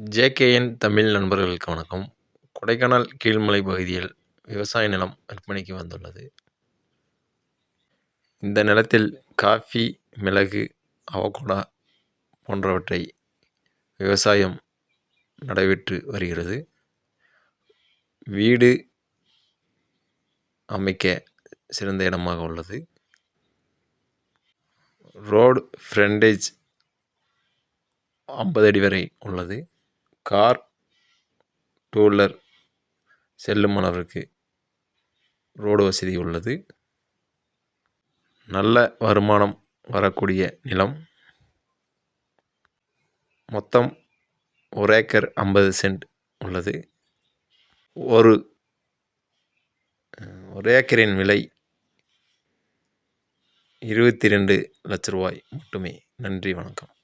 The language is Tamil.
ஜேகேஎன் தமிழ் நண்பர்களுக்கு வணக்கம். கொடைக்கானல் கீழ்மலை பகுதியில் விவசாய நிலம் விற்பனைக்கு வந்துள்ளது. இந்த நிலத்தில் காஃபி மிளகு அவகோடா போன்றவற்றை விவசாயம் நடைபெற்று வருகிறது. வீடு அமைக்க சிறந்த இடமாக உள்ளது. ரோடு ஃப்ரண்டேஜ் ஐம்பது அடி வரை உள்ளது. கார் டூ வீலர் செல்லும் அளவிற்கு ரோடு வசதி உள்ளது. நல்ல வருமானம் வரக்கூடிய நிலம். மொத்தம் ஒரு ஏக்கர் ஐம்பது சென்ட் உள்ளது. ஒரு ஒரு ஏக்கரின் விலை இருபத்தி ரெண்டு லட்ச ரூபாய் மட்டுமே. நன்றி வணக்கம்.